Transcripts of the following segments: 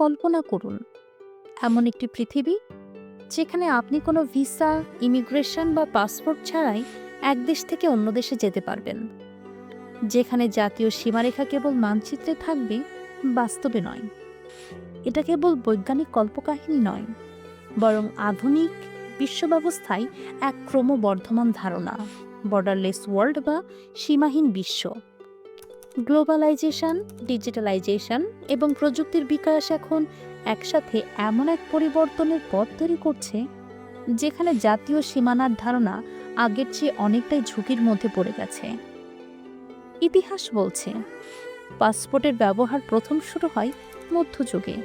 কল্পনা করুন। এমন একটি পৃথিবী যেখানে আপনি কোনো ভিসা, ইমিগ্রেশন বা পাসপোর্ট ছাড়াই এক দেশ থেকে অন্য দেশে যেতে পারবেন, যেখানে জাতীয় সীমারেখা কেবল মানচিত্রে থাকবে, বাস্তবে নয়। এটা কেবল বৈজ্ঞানিক কল্পকাহিনী নয়, বরং আধুনিক বিশ্ব ব্যবস্থায় এক ক্রমবর্ধমান ধারণা বর্ডারলেস ওয়ার্ল্ড বা সীমাহীন বিশ্ব। গ্লোবালাইজেশন ডিজিটালাইজেশন এবং প্রযুক্তির বিকাশ এখন একসাথে এমন এক পরিবর্তনের পথ তৈরি করছে, যেখানে জাতীয় সীমানার ধারণা আগের চেয়ে অনেকটাই ঝুঁকির মধ্যে পড়ে গেছে। ইতিহাস বলছে, পাসপোর্টের ব্যবহার প্রথম শুরু হয় মধ্যযুগে,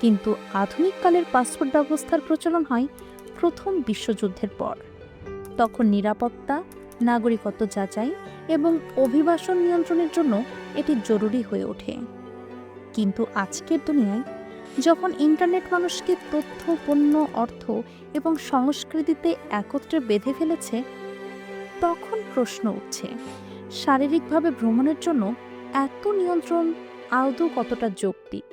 কিন্তু আধুনিককালের পাসপোর্ট ব্যবস্থার প্রচলন হয় প্রথম বিশ্বযুদ্ধের পর। তখন নিরাপত্তা নাগরিকত্ব যাচাই এবং অভিবাসন নিয়ন্ত্রণের জন্য এটি জরুরি হয়ে ওঠে। কিন্তু আজকের দুনিয়ায় যখন ইন্টারনেট মানুষকে তথ্য, পণ্য, অর্থ এবং সংস্কৃতিতে একত্রে বেঁধে ফেলেছে, তখন প্রশ্ন উঠছে, শারীরিকভাবে ভ্রমণের জন্য এত নিয়ন্ত্রণ আদৌ কতটা যৌক্তিক?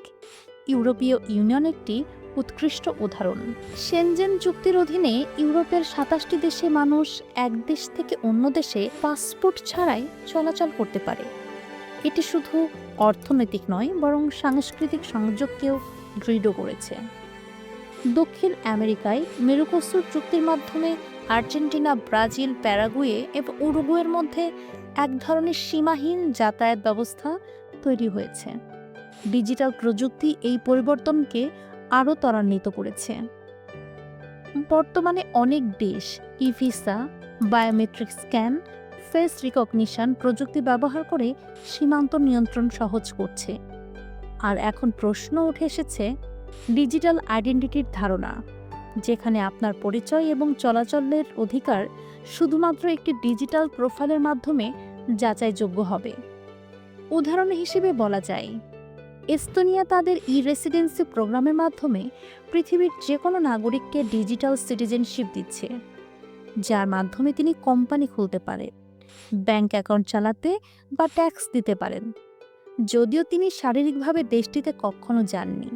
ইউরোপীয় ইউনিয়ন একটি উৎকৃষ্ট উদাহরণ। সেনজেন চুক্তির অধীনে ইউরোপের সাতাশটি দেশে মানুষ এক দেশ থেকে অন্য দেশে পাসপোর্ট ছাড়াই চলাচল করতে পারে। এটি শুধু অর্থনৈতিক নয়, বরং সাংস্কৃতিক সংযোগকেও দৃঢ় করেছে। দক্ষিণ আমেরিকায় মেরুকস্তুর চুক্তির মাধ্যমে আর্জেন্টিনা, ব্রাজিল, প্যারাগুয়ে এবং উরুগুয়ের মধ্যে এক ধরনের সীমাহীন যাতায়াত ব্যবস্থা তৈরি হয়েছে। ডিজিটাল প্রযুক্তি এই পরিবর্তনকে আরও ত্বরান্বিত করেছে। বর্তমানে অনেক দেশ e visa, biometric scan, face recognition প্রযুক্তি ব্যবহার করে সীমান্ত নিয়ন্ত্রণ সহজ করছে। আর এখন প্রশ্ন উঠে এসেছে ডিজিটাল আইডেন্টিটির ধারণা, যেখানে আপনার পরিচয় এবং চলাচলের অধিকার শুধুমাত্র একটি ডিজিটাল প্রোফাইলের মাধ্যমে যাচাইযোগ্য হবে। উদাহরণ হিসেবে বলা যায় এস্তোনিয়া তাদের ই রেসিডেন্সি প্রোগ্রামের মাধ্যমে পৃথিবীর যে কোনো নাগরিককে ডিজিটাল সিটিজেনশিপ দিচ্ছে, যার মাধ্যমে তিনি কোম্পানি খুলতে পারেন ব্যাংক অ্যাকাউন্ট চালাতে বা ট্যাক্স দিতে পারেন। যদিও তিনি শারীরিকভাবে দেশটিতে কখনো যাননি।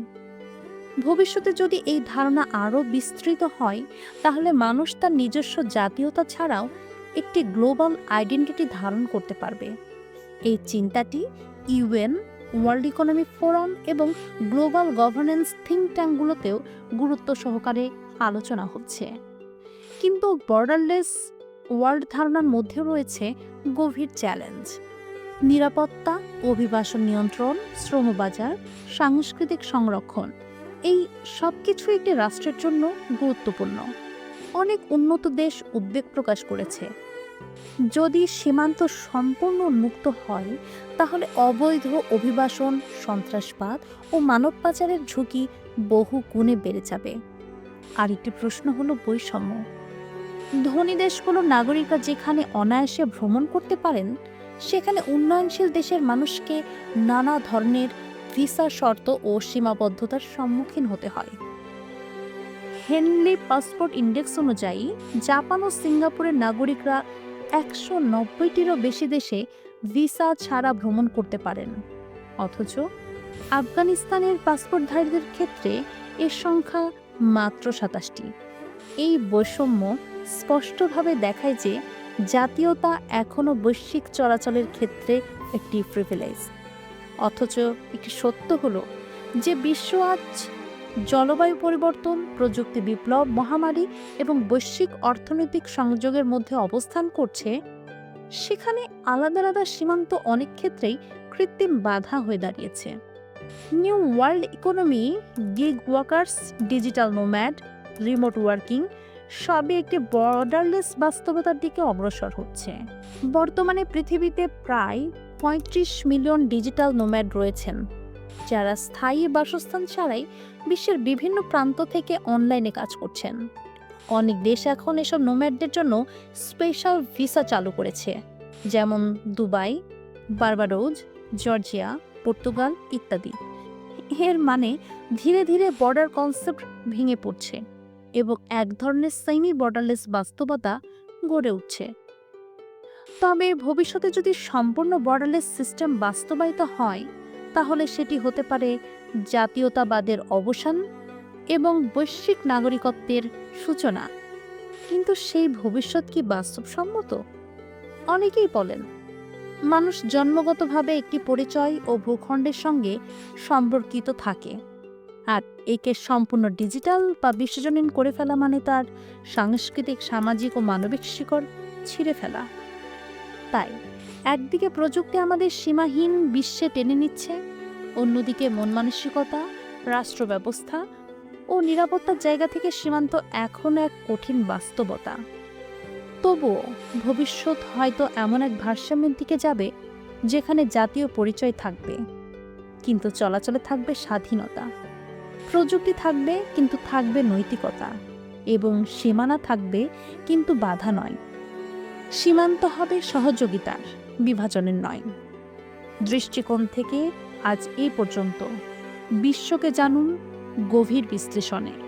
ভবিষ্যতে যদি এই ধারণা আরও বিস্তৃত হয়, তাহলে মানুষ তার নিজস্ব জাতীয়তা ছাড়াও একটি গ্লোবাল আইডেন্টিটি ধারণ করতে পারবে। এই চিন্তাটি ইউএন ওয়ার্ল্ড ইকোনমিক ফোরাম এবং গ্লোবাল গভর্নেন্স থিঙ্ক ট্যাঙ্কগুলোতেও গুরুত্ব সহকারে আলোচনা হচ্ছে। কিন্তু বর্ডারলেস ওয়ার্ল্ড ধারণার মধ্যেও রয়েছে গভীর চ্যালেঞ্জ। নিরাপত্তা, অভিবাসন নিয়ন্ত্রণ, শ্রমবাজার, সাংস্কৃতিক সংরক্ষণ, এই সব কিছু একটি রাষ্ট্রের জন্য গুরুত্বপূর্ণ। অনেক উন্নত দেশ উদ্বেগ প্রকাশ করেছে। যদি সীমান্ত সম্পূর্ণ মুক্ত হয়, তাহলে অবৈধ অভিবাসন, সন্ত্রাসবাদ ও মানব পাচারের ঝুঁকি বহু গুণে বেড়ে যাবে। আরেকটি প্রশ্ন হলো বৈষম্য। ধনী দেশগুলোর নাগরিকরা যেখানে অনায়াসে ভ্রমণ করতে পারেন, সেখানে উন্নয়নশীল দেশের মানুষকে নানা ধরনের ভিসা শর্ত ও সীমাবদ্ধতার সম্মুখীন হতে হয়। হেনলি পাসপোর্ট ইন্ডেক্স অনুযায়ী, জাপান ও সিঙ্গাপুরের নাগরিকরা একশো নব্বইটিরও বেশি দেশে ভিসা ছাড়া ভ্রমণ করতে পারেন। অথচ আফগানিস্তানের পাসপোর্টধারীদের ক্ষেত্রে এর সংখ্যা মাত্র সাতাশটি। এই বৈষম্য স্পষ্টভাবে দেখায় যে জাতীয়তা এখনও বৈশ্বিক চলাচলের ক্ষেত্রে একটি প্রিভিলেজ অথচ একটি সত্য হলো যে বিশ্ব আজ জলবায়ু পরিবর্তন, প্রযুক্তি বিপ্লব, মহামারী এবং বৈশ্বিক অর্থনৈতিক সংযোগের মধ্যে অবস্থান করছে, সেখানে আলাদা আলাদা সীমান্ত অনেক ক্ষেত্রেই কৃত্রিম বাধা হয়ে দাঁড়িয়েছে। New world economy gig workers digital nomad remote working সবই একটি বর্ডারলেস বাস্তবতার দিকে অগ্রসর হচ্ছে। বর্তমানে পৃথিবীতে প্রায় পঁয়ত্রিশ মিলিয়ন ডিজিটাল নোম্যাড রয়েছেন। যারা স্থায়ী বাসস্থান ছাড়াই বিশ্বের বিভিন্ন প্রান্ত থেকে অনলাইনে কাজ করছেন। অনেক দেশ এখন এসব নোম্যাডদের জন্য স্পেশাল ভিসা চালু করেছে, যেমন দুবাই, বার্বাডোজ, জর্জিয়া, পর্তুগাল ইত্যাদি। এর মানে ধীরে ধীরে বর্ডার কনসেপ্ট ভেঙে পড়ছে এবং এক ধরনের সেমি বর্ডারলেস বাস্তবতা গড়ে উঠছে। তবে ভবিষ্যতে যদি সম্পূর্ণ বর্ডারলেস সিস্টেম বাস্তবায়িত হয় তাহলে সেটি হতে পারে জাতীয়তাবাদের অবসান এবং বৈশ্বিক নাগরিকত্বের সূচনা। কিন্তু সেই ভবিষ্যৎ কি বাস্তবসম্মত? অনেকেই বলেন, মানুষ জন্মগতভাবে একটি পরিচয় ও ভূখণ্ডের সঙ্গে সম্পর্কিত থাকে, আর একে সম্পূর্ণ ডিজিটাল বা বিশ্বজনীন করে ফেলা মানে তার সাংস্কৃতিক, সামাজিক ও মানবিক শিকড় ছিঁড়ে ফেলা। তাই। একদিকে প্রযুক্তি আমাদের সীমাহীন বিশ্বে টেনে নিচ্ছে, অন্যদিকে মন মানসিকতা রাষ্ট্র ব্যবস্থা ও নিরাপত্তার জায়গা থেকে সীমান্ত এখনও এক কঠিন বাস্তবতা। তবুও ভবিষ্যৎ হয়তো এমন এক ভারসাম্যের দিকে যাবে, যেখানে জাতীয় পরিচয় থাকবে, কিন্তু চলাচলে থাকবে স্বাধীনতা। প্রযুক্তি থাকবে কিন্তু থাকবে নৈতিকতা এবং সীমানা থাকবে কিন্তু বাধা নয়। সীমান্ত হবে সহযোগিতার বিভাজনের নয়। দৃষ্টিকোণ থেকে আজ এই পর্যন্ত বিশ্বকে জানুন গভীর বিশ্লেষণে